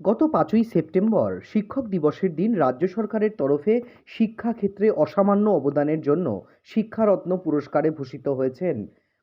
গত পাঁচই সেপ্টেম্বর শিক্ষক দিবসের দিন রাজ্য সরকারের তরফে শিক্ষাক্ষেত্রে অসামান্য অবদানের জন্য শিক্ষারত্ন পুরস্কারে ভূষিত হয়েছেন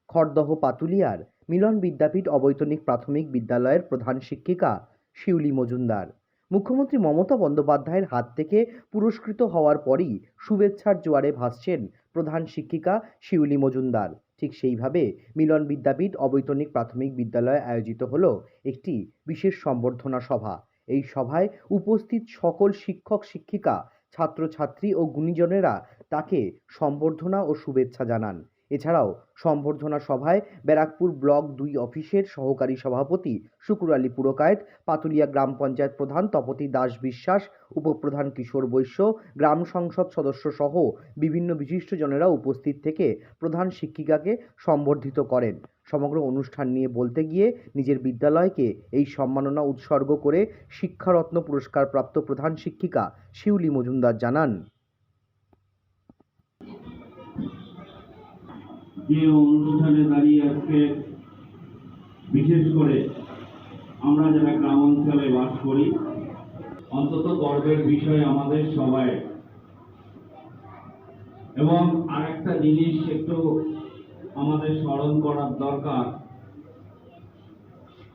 খড়দহ পাতুলিয়ার মিলন বিদ্যাপীঠ অবৈতনিক প্রাথমিক বিদ্যালয়ের প্রধান শিক্ষিকা শিউলি মজুমদার। মুখ্যমন্ত্রী মমতা বন্দ্যোপাধ্যায়ের হাত থেকে পুরস্কৃত হওয়ার পরই শুভেচ্ছার জোয়ারে ভাসছেন প্রধান শিক্ষিকা শিউলি মজুমদার। ঠিক সেইভাবে মিলন বিদ্যাপীঠ অবৈতনিক প্রাথমিক বিদ্যালয়ে আয়োজিত হল একটি বিশেষ সম্বর্ধনা সভা। এই সভায় উপস্থিত সকল শিক্ষক, শিক্ষিকা, ছাত্রছাত্রী ও গুণীজনেরা তাকে সম্বর্ধনা ও শুভেচ্ছা জানান। এছাড়াও সম্বর্ধনা সভায় ব্যারাকপুর ব্লক দুই অফিসের সহকারী সভাপতি শুকুর আলী পুরকায়েত, পাতুলিয়া গ্রাম পঞ্চায়েত প্রধান তপতি দাস বিশ্বাস, উপপ্রধান কিশোর বৈশ্য, গ্রাম সংসদ সদস্য সহ বিভিন্ন বিশিষ্টজনেরা উপস্থিত থেকে প্রধান শিক্ষিকাকে সম্বর্ধিত করেন। সমগ্র অনুষ্ঠান নিয়ে বলতে গিয়ে নিজের বিদ্যালয়কে এই সম্মাননা উৎসর্গ করে শিক্ষারত্ন পুরস্কারপ্রাপ্ত প্রধান শিক্ষিকা শিউলি মজুমদার জানান। যে অনুষ্ঠানে দাঁড়িয়ে আজকে, বিশেষ করে আমরা যারা গ্রাম অঞ্চলে বাস করি, অন্তত গর্বের বিষয় আমাদের সবাই। এবং আরেকটা জিনিস একটু আমাদের স্মরণ করার দরকার,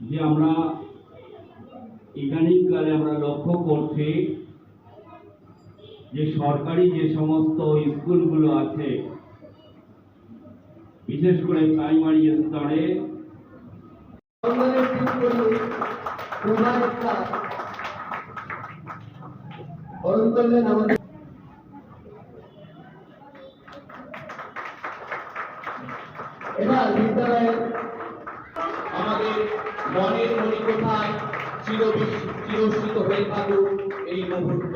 যে আমরা ইদানিংকালে আমরা লক্ষ্য করছি যে সরকারি যে সমস্ত স্কুলগুলো আছে বিশেষ করে প্রাইমারি স্তরে আমাদের এবার বিদ্যালয়ের আমাদের মনের মণিকোঠায় চিরবিস- চিরস্মৃত হয়ে থাকুক এই মুহূর্ত।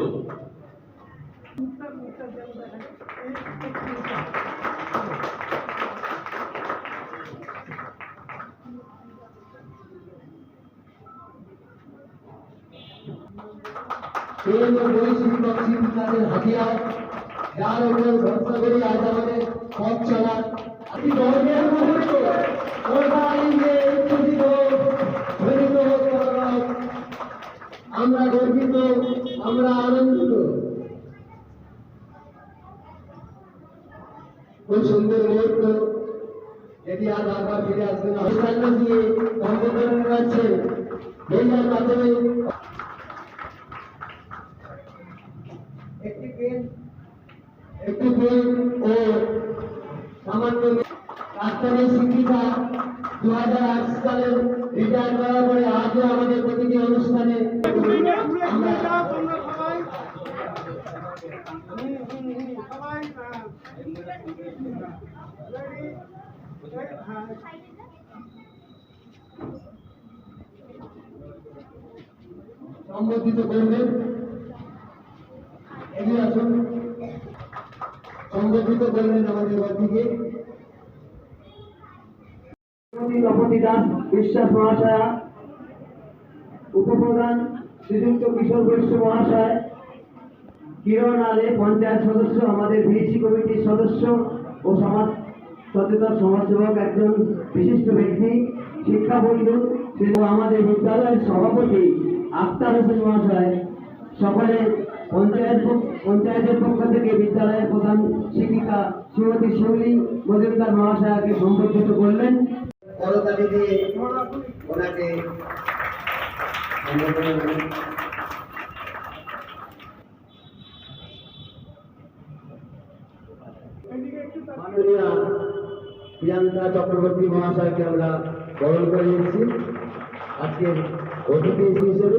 সেই বই শিক্ষক শিক্ষিকাদের হাতিয়ার। যার উপর ভরসা করি আজ আমাদের পথ চলা একটি গর্বের মুহূর্ত। আমরা গর্বিত, আমরা আনন্দিত। খুব সুন্দর মুহূর্ত। যেটি আজ আবার ফিরে আসবে না দিয়ে সম্বোধন করাচ্ছেন মাধ্যমে একটি পেন ও সামান্য প্রাক্তনের শিক্ষিকা দু হাজার আট সালে রিটায়ার করার পরে আজও আমাদের প্রতিটি অনুষ্ঠানে সম্বোধিত করবেন এগিয়ে আসুন সম্বোধিত করবেন আমাদের বাড়িকে বিশ্বাস মহাশয়া, উপপ্রধান শ্রীযুক্ত কিশোর বৈশ্য মহাশয়, কিরণ আলে পঞ্চায়েত সদস্য, আমাদের ভিসি কমিটির সদস্য ও সমাজ সচেতন সমাজসেবক একজন বিশিষ্ট ব্যক্তি, শিক্ষা বন্ধু আমাদের বিদ্যালয়ের সভাপতি আক্তার হোসেন মহাশয়। সকলে পঞ্চায়েত পঞ্চায়েতের থেকে বিদ্যালয়ের প্রধান শিক্ষিকা শ্রীমতী শিউলি মজুমদার মহাশয়াকে সম্বর্ধিত করলেন। প্রিয়াঙ্কা চক্রবর্তী মহাশয়কে আমরা বরণ করে নিচ্ছি। আজকের অতিথি হিসেবে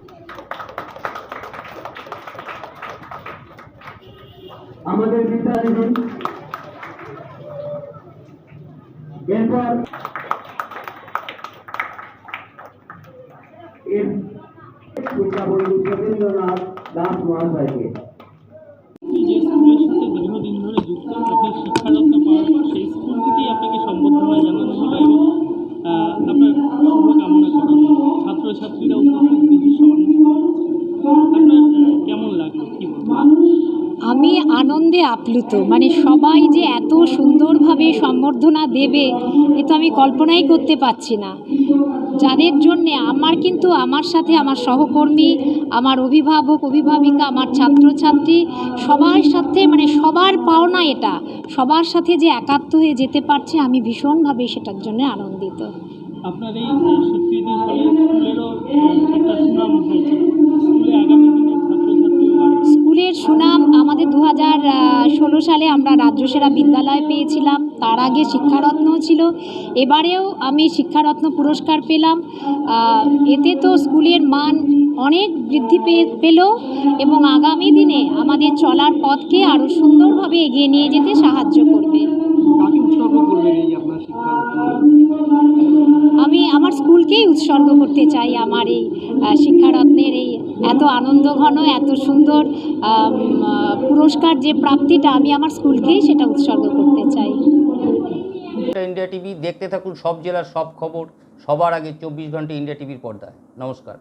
আমাদের বিদ্যালয় দিন এরপর এর শিক্ষাবন্ধু সতীন্দ্রনাথ দাস মহাশয়কে। আমি আনন্দে আপ্লুত। মানে সবাই যে এত সুন্দরভাবে সম্বর্ধনা দেবে, এ তো আমি কল্পনাই করতে পারছি না। যাদের জন্যে আমার কিন্তু আমার সাথে আমার সহকর্মী, আমার অভিভাবক, অভিভাবিকা, আমার ছাত্রছাত্রী, সবার সাথে মানে সবার পাওনা এটা। সবার সাথে যে একাত্ম হয়ে যেতে পারছে, আমি ভীষণভাবে সেটার জন্য আনন্দিত। আপনার এই হাজার ষোলো সালে আমরা রাজ্যসেরা বিদ্যালয় পেয়েছিলাম। তার আগে শিক্ষারত্ন ছিল। এবারেও আমি শিক্ষারত্ন পুরস্কার পেলাম। এতে তো স্কুলের মান অনেক বৃদ্ধি পেয়ে পেল এবং আগামী দিনে আমাদের চলার পথকে আরও সুন্দরভাবে এগিয়ে নিয়ে যেতে সাহায্য করবে। আমি আমার স্কুলকেই উৎসর্গ করতে চাই আমার এই শিক্ষারত্নের এই এত আনন্দঘন এত সুন্দর পুরস্কার যে প্রাপ্তিটা আমি আমার স্কুলকেই সেটা উৎসর্গ করতে চাই। ইন্ডিয়া টিভি, দেখতে থাকুন সব জেলার সব খবর, সবার আগে চব্বিশ ঘণ্টা ইন্ডিয়া টিভির পর্দায়। নমস্কার।